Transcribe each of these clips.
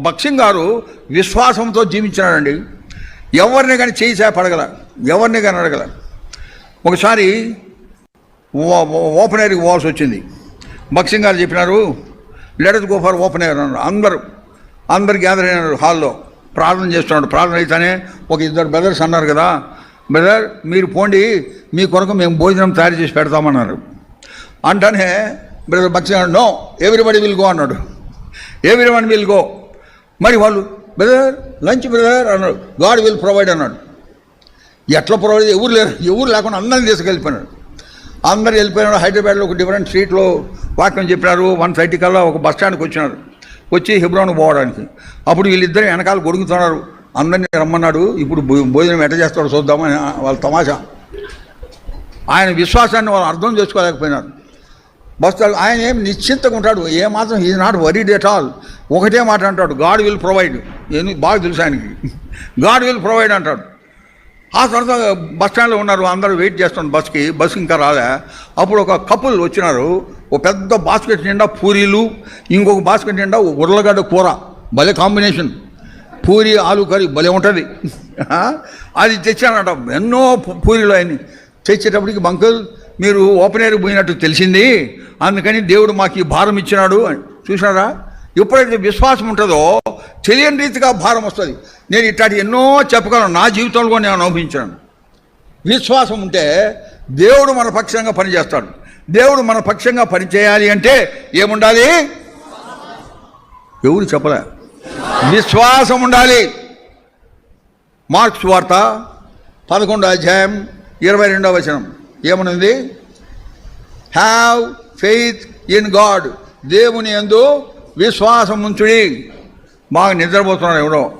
భక్సింగ్ గారు విశ్వాసంతో జీవించినాడండి. ఎవరిని కానీ చేయి చేపడగల ఎవరిని కానీ అడగల. ఒకసారి ఓ- ఓపెన్ ఎయిర్కి పోవాల్సి వచ్చింది. భక్సింగ్ గారు చెప్పినారు let us go for open air అన్నారు. అందరూ అందరు గ్యాదర్ అయినారు హాల్లో. ప్రార్థన చేస్తున్నాడు. ప్రార్థన అయితేనే ఒక ఇద్దరు బ్రదర్స్ అన్నారు కదా. బ్రదర్ మీరు పోండి మీ కొరకు మేము భోజనం తయారు చేసి పెడతామన్నారు. అంటనే బ్రదర్ భక్సింగ్ నో ఎవ్రీబడి విల్ గో అన్నాడు. ఎవ్రీ వన్ విల్ గో మరి వాళ్ళు బ్రదర్ లంచ్ బ్రదర్ అన్నాడు. గాడ్ విల్ ప్రొవైడ్ అన్నాడు. ఎట్లా ప్రొవైడ్ ఎవరు లేరు. ఎవరు లేకుండా అందరిని తీసుకెళ్ళిపోయినాడు. అందరు వెళ్ళిపోయినాడు. హైదరాబాద్లో ఒక డిఫరెంట్ స్ట్రీట్లో వాక్యం చెప్పినారు. వన్ థర్టీ కల్లా ఒక బస్ స్టాండ్కి వచ్చినారు. వచ్చి హిబ్రోన్ పోవడానికి. అప్పుడు వీళ్ళిద్దరు వెనకాల గొడుగుతున్నారు. అందరినీ రమ్మన్నాడు. ఇప్పుడు భోజనం ఎట్ట చేస్తాడో చూద్దామని వాళ్ళ తమాషా. ఆయన విశ్వాసాన్ని వాళ్ళు అర్థం చేసుకోలేకపోయినారు. బస్తాలు ఆయన ఏం నిశ్చింతగా ఉంటాడు. ఏ మాత్రం నాట్ వరీడ్ ఎట్ ఆల్ ఒకటే మాట అంటాడు. గాడ్ విల్ ప్రొవైడ్ ఎందుకు బాగా తెలుసు ఆయనకి. గాడ్ విల్ ప్రొవైడ్ అంటాడు. ఆ తర్వాత బస్ స్టాండ్లో ఉన్నారు. అందరూ వెయిట్ చేస్తున్నారు బస్కి. బస్ ఇంకా రాలే. అప్పుడు ఒక కపుల్ వచ్చినారు. ఒక పెద్ద బాస్కెట్ నిండా పూరీలు ఇంకొక బాస్కెట్ నిండా ఉర్లగడ్డ కూర. భలే కాంబినేషన్. పూరి ఆలు కర్రీ భలే ఉంటుంది. అది తెచ్చానంట ఎన్నో పూరీలు ఆయన్ని తెచ్చేటప్పటికి బంకుల్ మీరు ఓపెన్ ఎయిర్ పోయినట్టు తెలిసింది. అందుకని దేవుడు మాకు ఈ భారం ఇచ్చినాడు చూసినారా? ఎప్పుడైతే విశ్వాసం ఉంటుందో తెలియని రీతిగా భారం వస్తుంది. నేను ఇట్లాంటి ఎన్నో చెప్పగలను. నా జీవితంలో కూడా నేను అనుభవించాను. విశ్వాసం ఉంటే దేవుడు మన పక్షంగా పనిచేస్తాడు. దేవుడు మన పక్షంగా పనిచేయాలి అంటే ఏముండాలి? ఎవరు చెప్పలే? విశ్వాసం ఉండాలి. మార్క్స్ వార్త పదకొండో అధ్యాయం ఇరవై రెండవ వచనం. ఏమనుంది? హ్యావ్ ఫెయిత్ ఇన్ గాడ్ దేవుని ఎందు విశ్వాసం ఉంచుడి. బాగా నిద్రపోతున్నాడు ఎవడో.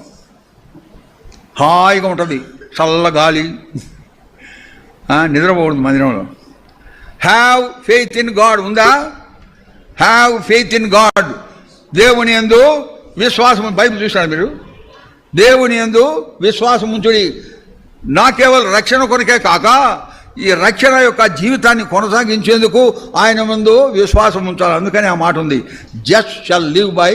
హాయిగా ఉంటుంది. చల్ల గాలి. ఆ, నిద్రపోకూడదు మందిరంలో. హ్యావ్ ఫెయిత్ ఇన్ గాడ్ ఉందా? హ్యావ్ ఫెయిత్ ఇన్ గాడ్ దేవుని ఎందు విశ్వాసం బైబిల్ చూశారు మీరు? దేవుని ఎందు విశ్వాసం ఉంచుడి. నా కేవలం రక్షణ కొరకే కాక ఈ రక్షణ యొక్క జీవితాన్ని కొనసాగించేందుకు ఆయన ముందు విశ్వాసం ఉంచాలి. అందుకని ఆ మాట ఉంది. Just shall live by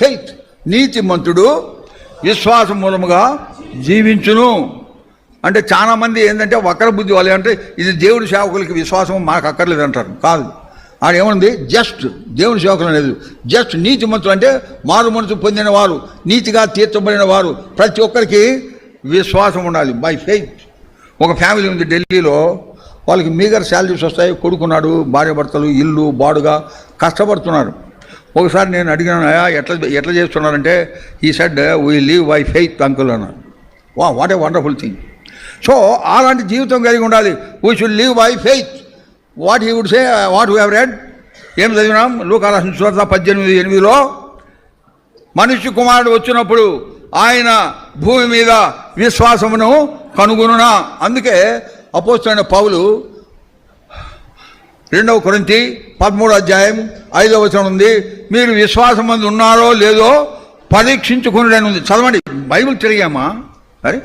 faith నీతిమంతుడు విశ్వాసం మూలముగా జీవించును. అంటే చాలామంది ఏంటంటే వక్ర బుద్ధి వాళ్ళు అంటే ఇది దేవుడి సేవకులకి విశ్వాసం మాకు అక్కర్లేదు అంటారు. కాదు. ఆడ ఏముంది? జస్ట్ దేవుని సేవకులు అనేది జస్ట్ నీతిమంతులు అంటే మారు మనసు పొందిన వారు నీతిగా తీర్చబడిన వారు ప్రతి ఒక్కరికి విశ్వాసం ఉండాలి. బై ఫెయిత్ ఒక ఫ్యామిలీ ఉంది ఢిల్లీలో వాళ్ళకి మీగర్ శాలరీస్ వస్తాయి కొడుకున్నాడు భార్య భర్తలు ఇల్లు బాడుగా కష్టపడుతున్నారు. ఒకసారి నేను అడిగినాను ఎట్లా ఎట్లా చేస్తున్నారంటే ఈ said we live by faith uncle అన్నారు. వా what a wonderful thing so అలాంటి జీవితం కలిగి ఉండాలి. We should live by faith what he would say what we have read ఏం చదివినాం? లూకారాసిన చోట పద్దెనిమిది ఎనిమిదిలో మనిషి కుమారుడు వచ్చినప్పుడు ఆయన భూమి మీద విశ్వాసమును కనుగొనునా? అందుకే అపోస్తున్న పౌలు రెండవ కొరింతి పదమూడు అధ్యాయం ఐదవ వచనం ఉంది. మీరు విశ్వాసం మంది ఉన్నారో లేదో పరీక్షించుకుని ఉంది. చదవండి. బైబిల్ తిరిగామా అరే